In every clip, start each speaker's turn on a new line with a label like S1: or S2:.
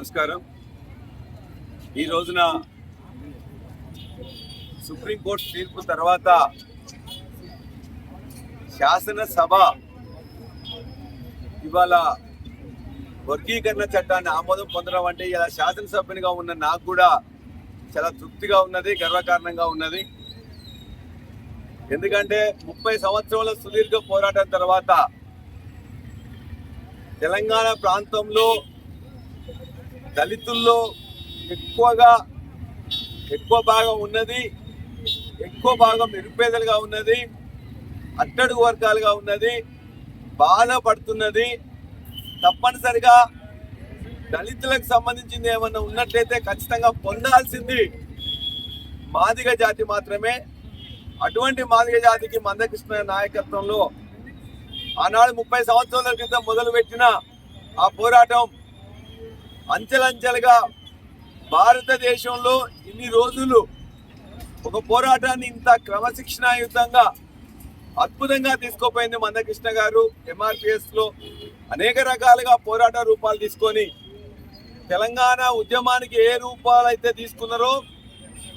S1: నమస్కారం. ఈ రోజున సుప్రీంకోర్టు తీర్పు తర్వాత శాసనసభ ఇవాళ వర్గీకరణ చట్టాన్ని ఆమోదం పొందడం అంటే ఇలా శాసనసభ్యునిగా ఉన్న నాకు కూడా చాలా తృప్తిగా ఉన్నది గర్వకారణంగా ఉన్నది. ఎందుకంటే ముప్పై సంవత్సరాల సుదీర్ఘ పోరాటం తర్వాత తెలంగాణ ప్రాంతంలో దళితుల్లో ఎక్కువగా ఎక్కువ భాగం ఉన్నది ఎక్కువ భాగం నిరుపేదలుగా ఉన్నది అట్టడుగు వర్గాలుగా ఉన్నది బాధపడుతున్నది. తప్పనిసరిగా దళితులకు సంబంధించింది ఏమన్నా ఉన్నట్లయితే ఖచ్చితంగా పొందాల్సింది మాదిగ జాతి మాత్రమే. అటువంటి మాదిగ జాతికి మందకృష్ణ నాయకత్వంలో ఆనాడు ముప్పై సంవత్సరాల క్రితం మొదలుపెట్టిన ఆ పోరాటం అంచెలంచెలుగా భారతదేశంలో ఇన్ని రోజులు ఒక పోరాటాన్ని ఇంత క్రమశిక్షణాయుతంగా అద్భుతంగా తీసుకోపోయింది మందకృష్ణ గారు. ఎంఆర్పిఎస్లో అనేక రకాలుగా పోరాట రూపాలు తీసుకొని తెలంగాణ ఉద్యమానికి ఏ రూపాలు అయితే తీసుకున్నారో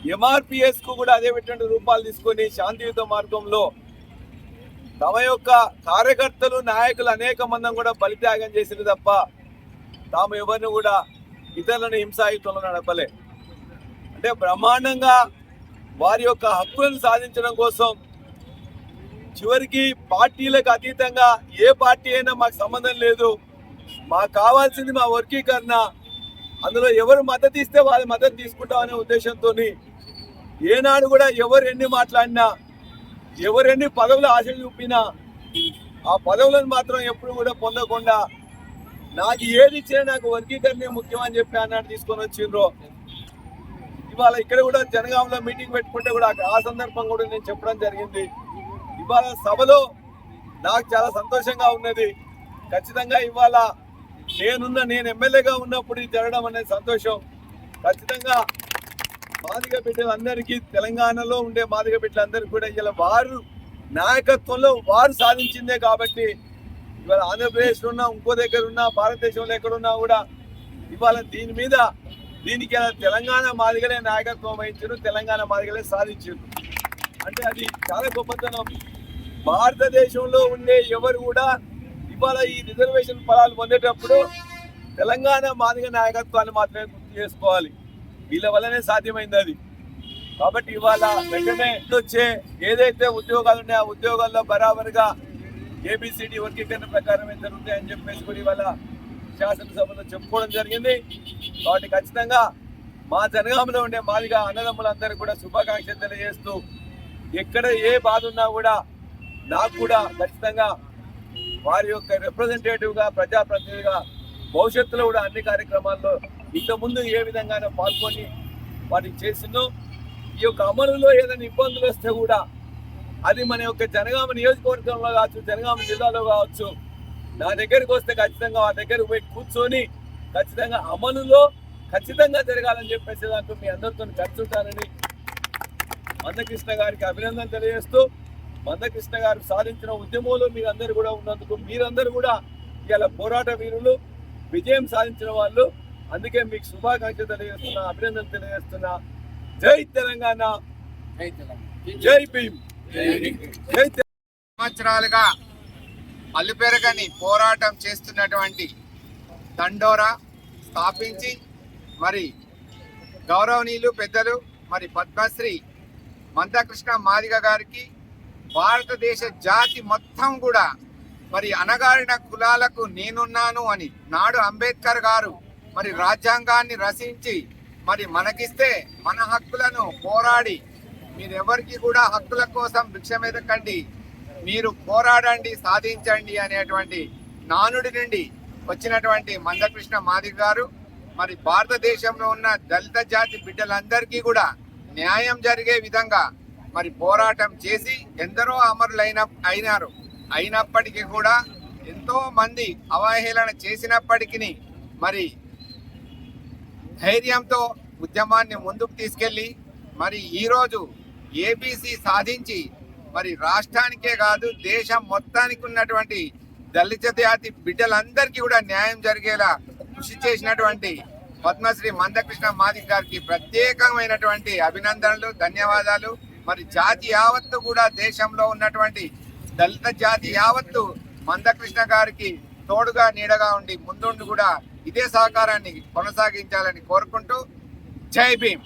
S1: ఎంఆర్పిఎస్కు కూడా అదే రూపాలు తీసుకొని శాంతియుత మార్గంలో తమ యొక్క కార్యకర్తలు నాయకులు అనేక మంది కూడా బలిత్యాగం చేసింది తప్ప తాము ఎవరిని కూడా ఇతరులను హింసాయుతంలో నడపలే. అంటే బ్రహ్మాండంగా వారి యొక్క హక్కులను సాధించడం కోసం చివరికి పార్టీలకు అతీతంగా ఏ పార్టీ అయినా మాకు సంబంధం లేదు. మాకు కావాల్సింది మా వర్గీకరణ. అందులో ఎవరు మద్దతు ఇస్తే వాళ్ళ మద్దతు తీసుకుంటామనే ఉద్దేశంతో ఏనాడు కూడా ఎవరు ఎన్ని మాట్లాడినా ఎవరు ఎన్ని పదవులు ఆశలు చూపినా ఆ పదవులను మాత్రం ఎప్పుడు కూడా పొందకుండా నాకు ఏది ఇచ్చినా నాకు ముఖ్యం అని చెప్పి అన్నాడు తీసుకొని వచ్చిండ్రో. ఇవాళ ఇక్కడ కూడా జనగాంలో మీటింగ్ పెట్టుకుంటే కూడా ఆ సందర్భం కూడా నేను చెప్పడం జరిగింది. ఇవాళ సభలో నాకు చాలా సంతోషంగా ఉన్నది. ఖచ్చితంగా ఇవాళ నేనున్న నేను ఎమ్మెల్యేగా ఉన్నప్పుడు ఇది జరగడం అనేది సంతోషం. ఖచ్చితంగా మాదిగ బిడ్డలందరికీ తెలంగాణలో ఉండే మాదిగ బిడ్డలందరికీ కూడా ఇలా వారు నాయకత్వంలో వారు సాధించిందే కాబట్టి ఇవాళ ఆంధ్రప్రదేశ్లో ఉన్నా ఇంకో దగ్గర ఉన్నా భారతదేశంలో ఎక్కడున్నా కూడా ఇవాళ దీని మీద దీనికి తెలంగాణ మాదిగలే నాయకత్వం వహించారు తెలంగాణ మాదిగలే సాధించారు. అంటే అది చాలా గొప్పతనం. భారతదేశంలో ఉండే ఎవరు కూడా ఇవాళ ఈ రిజర్వేషన్ ఫలాలు పొందేటప్పుడు తెలంగాణ మాదిగ నాయకత్వాన్ని మాత్రమే గుర్తు చేసుకోవాలి. వీళ్ళ వల్లనే సాధ్యమైంది అది. కాబట్టి ఇవాళ వెంటనే వచ్చే ఏదైతే ఉద్యోగాలు ఉన్నాయో ఆ ఉద్యోగాల్లో బరాబరుగా ఏబిసిడి వర్గీకరణ ప్రకారం జరుగుతాయని చెప్పేసి కూడా ఇవాళ శాసనసభలో చెప్పుకోవడం జరిగింది. కాబట్టి ఖచ్చితంగా మా జనగామలో ఉండే మాదిగా అన్నదమ్ములందరూ కూడా శుభాకాంక్షలు తెలియజేస్తూ ఎక్కడ ఏ బాధ ఉన్నా కూడా నాకు కూడా ఖచ్చితంగా వారి యొక్క రిప్రజెంటేటివ్గా ప్రజాప్రతినిధిగా భవిష్యత్తులో కూడా అన్ని కార్యక్రమాల్లో ఇంతకుముందు ఏ విధంగానో పాల్గొని వాటికి చేసిందో ఈ యొక్క అమలులో ఏదైనా ఇబ్బందులు వస్తే కూడా అది మన యొక్క జనగామ నియోజకవర్గంలో కావచ్చు జనగామ జిల్లాలో కావచ్చు. నా దగ్గరికి వస్తే ఖచ్చితంగా ఆ దగ్గరకు పోయి కూర్చొని ఖచ్చితంగా అమలులో ఖచ్చితంగా జరగాలని చెప్పేసి దాంట్లో మీ అందరితో ఖర్చుంటానని మందకృష్ణ గారికి అభినందన తెలియజేస్తూ మందకృష్ణ గారు సాధించిన ఉద్యమంలో మీరందరూ కూడా ఉన్నందుకు మీరందరూ కూడా ఇవాళ పోరాట వీరులు విజయం సాధించిన వాళ్ళు. అందుకే మీకు శుభాకాంక్షలు తెలియజేస్తున్నా అభినందన తెలియజేస్తున్నా. జై తెలంగాణ. జై భీమ్ జై తె-
S2: సంవత్సరాలుగా అల్లుపెరగని పోరాటం చేస్తున్నటువంటి దండోరా స్థాపించి మరి గౌరవనీయులు పెద్దలు మరి పద్మశ్రీ మందకృష్ణ మాదిగ గారికి భారతదేశ జాతి మొత్తం కూడా మరి అణగారిన కులాలకు నేనున్నాను అని నాడు అంబేద్కర్ గారు మరి రాజ్యాంగాన్ని రచించి మరి మనకిస్తే మన హక్కులను పోరాడి మీరెవరికి కూడా హక్కుల కోసం భిక్షమెదకండి మీరు పోరాడండి సాధించండి అనేటువంటి నానుడి నుండి వచ్చినటువంటి మందకృష్ణ మాదిగ గారు మరి భారతదేశంలో ఉన్న దళిత జాతి బిడ్డలందరికీ కూడా న్యాయం జరిగే విధంగా మరి పోరాటం చేసి ఎందరో అమరులైన అయినారు. అయినప్పటికీ కూడా ఎంతో మంది అవహేళన చేసినప్పటికీ మరి ధైర్యంతో ఉద్యమాన్ని ముందుకు తీసుకెళ్ళి మరి ఈరోజు ఏబీసీ సాధించి మరి రాష్ట్రానికే కాదు దేశం మొత్తానికి ఉన్నటువంటి దళిత జాతి బిడ్డలందరికీ కూడా న్యాయం జరిగేలా కృషి చేసినటువంటి పద్మశ్రీ మందకృష్ణ మాదిక్ గారికి ప్రత్యేకమైనటువంటి అభినందనలు ధన్యవాదాలు. మరి జాతి యావత్తు కూడా దేశంలో ఉన్నటువంటి దళిత జాతి యావత్తు మందకృష్ణ గారికి తోడుగా నీడగా ఉండి ముందుండి కూడా ఇదే సహకారాన్ని కొనసాగించాలని కోరుకుంటూ జై భీమ్.